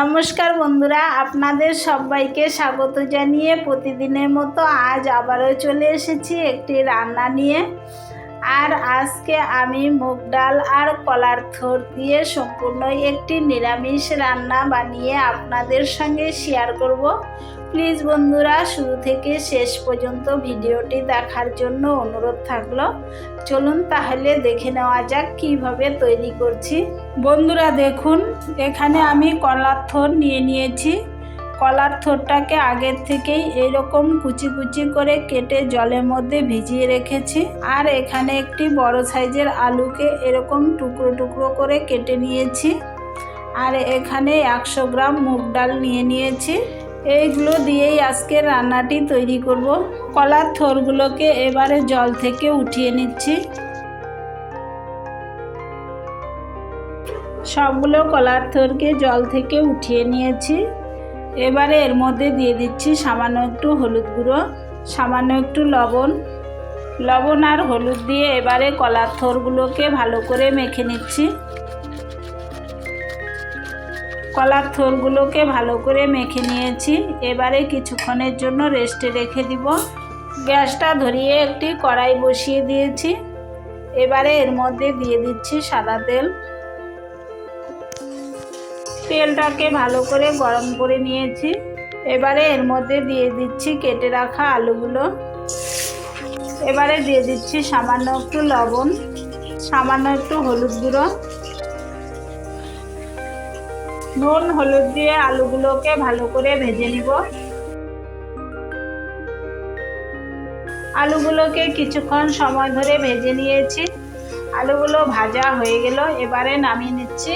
নমস্কার বন্ধুরা, আপনাদের সবাইকে স্বাগত জানিয়ে প্রতিদিনের মতো আজ আবারও চলে এসেছি একটি রান্না নিয়ে। আর আজকে আমি মুগ ডাল আর কলার থোর দিয়ে সম্পূর্ণ একটি নিরামিষ রান্না বানিয়ে আপনাদের সঙ্গে শেয়ার করব। প্লিজ বন্ধুরা, শুরু থেকে শেষ পর্যন্ত ভিডিওটি দেখার জন্য অনুরোধ থাকল। চলুন তাহলে দেখে নেওয়া যাক কীভাবে তৈরি করছি। বন্ধুরা, দেখুন, এখানে আমি কলার থোর নিয়ে নিয়েছি। কলার থোরটাকে আগের থেকেই এরকম কুচি কুচি করে কেটে জলের মধ্যে ভিজিয়ে রেখেছি। আর এখানে একটি বড় সাইজের আলুকে এরকম টুকরো টুকরো করে কেটে নিয়েছি। আর এখানে একশো গ্রাম মুগ ডাল নিয়ে নিয়েছি। এইগুলো দিয়েই আজকে রান্নাটি তৈরি করব। কলার থোরগুলোকে এবারে জল থেকে উঠিয়ে নিচ্ছি। সবগুলো কলার থোরকে জল থেকে উঠিয়ে নিয়েছি। এবারে এর মধ্যে দিয়ে দিচ্ছি সামান্য একটু হলুদ গুঁড়ো, সামান্য একটু লবণ। লবণ আর হলুদ দিয়ে এবারে কলার থোরগুলোকে ভালো করে মেখে নিচ্ছি। কলার থোরগুলোকে ভালো করে মেখে নিয়েছি। এবারে কিছুক্ষণের জন্য রেস্টে রেখে দিব। গ্যাসটা ধরিয়ে একটি কড়াই বসিয়ে দিয়েছি। এবারে এর মধ্যে দিয়ে দিচ্ছি সাদা তেল। তেলটাকে ভালো করে গরম করে নিয়েছি। এবারে এর মধ্যে দিয়ে দিচ্ছি কেটে রাখা আলুগুলো। এবারে দিয়ে দিচ্ছি সামান্য একটু লবণ, সামান্য একটু হলুদ গুঁড়ো। নুন, হলুদ দিয়ে আলুগুলোকে ভালো করে ভেজে নিব। আলুগুলোকে কিছুক্ষণ সময় ধরে ভেজে নিয়েছি। আলুগুলো ভাজা হয়ে গেল, এবারে নামিয়ে নিচ্ছি।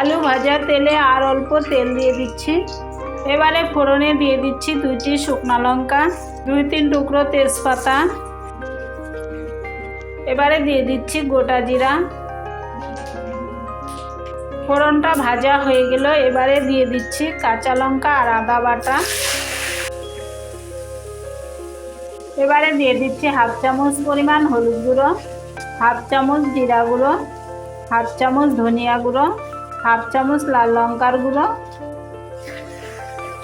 আলু ভাজা তেলে আর অল্প তেল দিয়ে দিচ্ছি। এবারে ফোড়নে দিয়ে দিচ্ছি দুইটি শুকনো লঙ্কা দুই তিন টুকরো তেজপাতা। এবারে দিয়ে দিচ্ছি গোটা জিরা। ফোড়নটা ভাজা হয়ে গেল, এবারে দিয়ে দিচ্ছি কাঁচা লঙ্কা আর আদা বাটা। এবারে দিয়ে দিচ্ছি হাফ চামচ পরিমাণ হলুদ গুঁড়ো, হাফ চামচ জিরা গুঁড়ো, হাফ চামচ ধনিয়া গুঁড়ো। হাফ চামচ লাল লঙ্কার গুঁড়ো।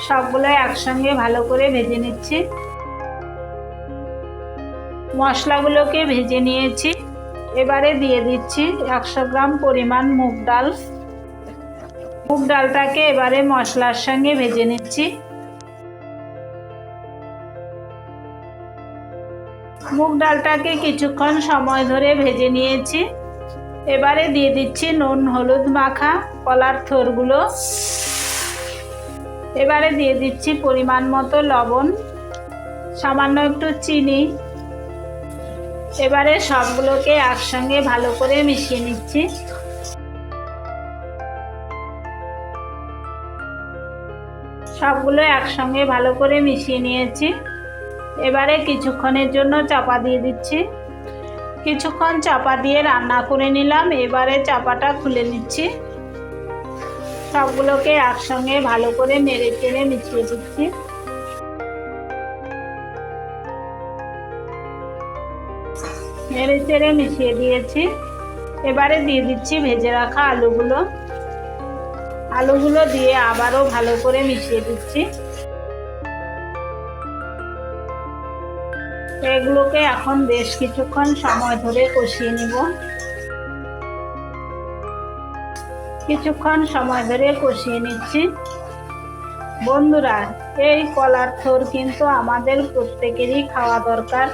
সবগুলো একসঙ্গে ভালো করে ভেজে নিচ্ছি। মশলাগুলোকে ভেজে নিয়েছি। এবারে দিয়ে দিচ্ছি একশো গ্রাম পরিমাণ মুগ ডাল। মুগ ডালটাকে এবারে মশলার সঙ্গে ভেজে নিচ্ছি। মুগ ডালটাকে কিছুক্ষণ সময় ধরে ভেজে নিয়েছি। এবারে দিয়ে দিচ্ছি নুন, হলুদ মাখা, কলার থোরগুলো। এবারে দিয়ে দিচ্ছি পরিমাণ মতো লবণ, সামান্য একটু চিনি। এবারে সবগুলোকে একসঙ্গে ভালো করে মিশিয়ে নিচ্ছি। সবগুলো একসঙ্গে ভালো করে মিশিয়ে নিয়েছি। এবারে কিছুক্ষণের জন্য চাপা দিয়ে দিচ্ছি। কিছুক্ষণ চাপা দিয়ে রান্না করে নিলাম, এবারে চাপাটা খুলে নিচ্ছি। সবগুলোকে একসঙ্গে ভালো করে নেড়ে চেড়ে মিশিয়ে দিচ্ছি। নেড়ে চেড়ে মিশিয়ে দিয়েছি। এবারে দিয়ে দিচ্ছি ভেজে রাখা আলুগুলো। আলুগুলো দিয়ে আবারও ভালো করে মিশিয়ে দিচ্ছি। এগুলোকে এখন বেশ কিছুক্ষণ সময় ধরে কষিয়ে নিব। কিছুক্ষণ সময় ধরে কষিয়ে নিচ্ছি। বন্ধুরা, এই কলার থোর কিন্তু আমাদের প্রত্যেকেরই খাওয়া দরকার।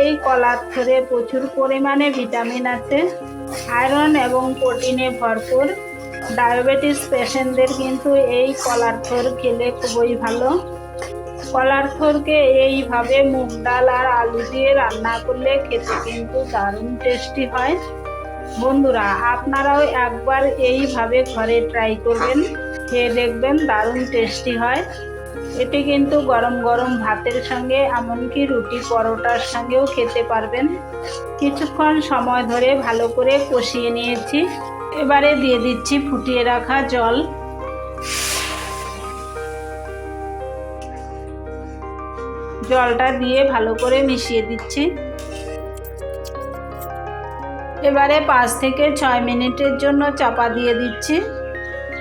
এই কলার থোরে প্রচুর পরিমাণে ভিটামিন আছে, আয়রন এবং প্রোটিনে ভরপুর। ডায়াবেটিস পেশেন্টদের কিন্তু এই কলার থোর খেলে খুবই ভালো। কলার থোরকে এইভাবে মুগ ডাল আর আলু দিয়ে রান্না করলে খেতে কিন্তু দারুণ টেস্টি হয়। বন্ধুরা, আপনারাও একবার এইভাবে ঘরে ট্রাই করবেন, খেয়ে দেখবেন দারুণ টেস্টি হয়। এটি কিন্তু গরম গরম ভাতের সঙ্গে এমনকি রুটি পরোটার সঙ্গেও খেতে পারবেন। কিছুক্ষণ সময় ধরে ভালো করে কষিয়ে নিয়েছি। এবারে দিয়ে দিচ্ছি ফুটিয়ে রাখা জল। জলটা দিয়ে ভালো করে মিশিয়ে দিচ্ছি। এবারে পাঁচ থেকে ছয় মিনিটের জন্য চাপা দিয়ে দিচ্ছি।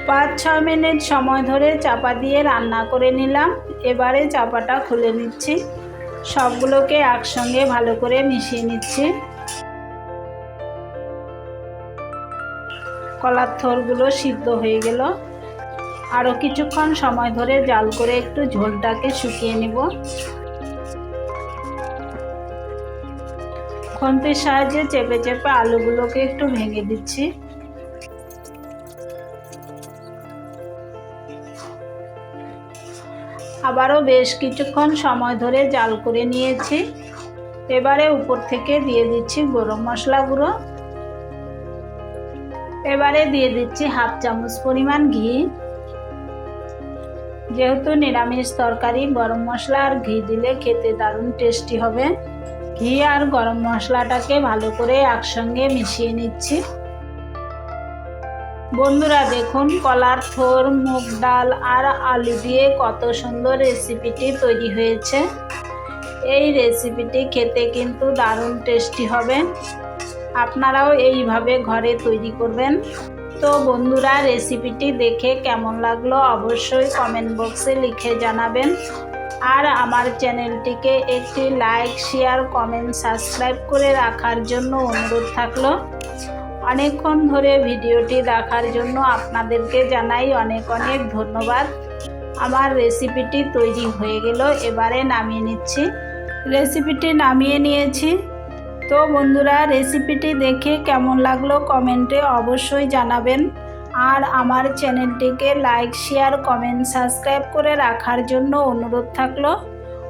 পাঁচ, ছয় মিনিট সময় ধরে চাপা দিয়ে রান্না করে নিলাম। এবারে চাপাটা খুলে নিচ্ছি। সবগুলোকে একসঙ্গে ভালো করে মিশিয়ে নিচ্ছি। কলার থরগুলো সিদ্ধ হয়ে গেল। আরও কিছুক্ষণ সময় ধরে জাল করে একটু ঝোলটাকে শুকিয়ে নেব। খন্তির সাহায্যে চেপে চেপে আলুগুলোকে একটু ভেঙে দিচ্ছি। আবারও বেশ কিছুক্ষণ সময় ধরে জাল করে নিয়েছি। এবারে উপর থেকে দিয়ে দিচ্ছি গরম মশলা গুঁড়ো। এবারে দিয়ে দিচ্ছি হাফ চামচ পরিমাণ ঘি। যেহেতু নিরামিষ তরকারি, গরম মশলা আর ঘি দিলে খেতে দারুণ টেস্টি হবে। ঘি আর গরম মশলাটাকে ভালো করে একসঙ্গে মিশিয়ে নিচ্ছি। বন্ধুরা, দেখুন কলার থোর, মুগ ডাল আর আলু দিয়ে কত সুন্দর রেসিপিটি তৈরি হয়েছে। এই রেসিপিটি খেতে কিন্তু দারুণ টেস্টি হবে। আপনারাও এইভাবে ঘরে তৈরি করবেন। তো বন্ধুরা, রেসিপিটি দেখে কেমন লাগল অবশ্যই কমেন্ট বক্সে লিখে জানাবেন। আর আমার চ্যানেলটিকে একটি লাইক, শেয়ার, কমেন্ট, সাবস্ক্রাইব করে রাখার জন্য অনুরোধ থাকল। অনেকক্ষণ ধরে ভিডিওটি দেখার জন্য আপনাদেরকে জানাই অনেক অনেক ধন্যবাদ। আমার রেসিপিটি তৈরি হয়ে গেল, এবারে নামিয়ে নিচ্ছি। রেসিপিটি নামিয়ে নিয়েছি। তো বন্ধুরা, রেসিপিটি দেখে কেমন লাগল কমেন্টে অবশ্যই জানাবেন। আর আমার চ্যানেলটিকে লাইক, শেয়ার, কমেন্ট, সাবস্ক্রাইব করে রাখার জন্য অনুরোধ থাকল।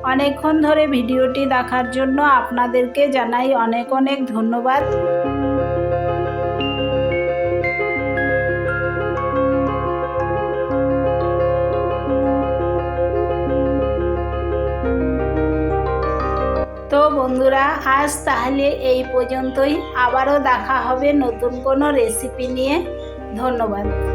অনেকক্ষণ ধরে ভিডিওটি দেখার জন্য আপনাদেরকে জানাই অনেক অনেক ধন্যবাদ। তো বন্ধুরা, আজ তাহলে এই পর্যন্তই। আবারও দেখা হবে নতুন কোনো রেসিপি নিয়ে। ধন্যবাদ।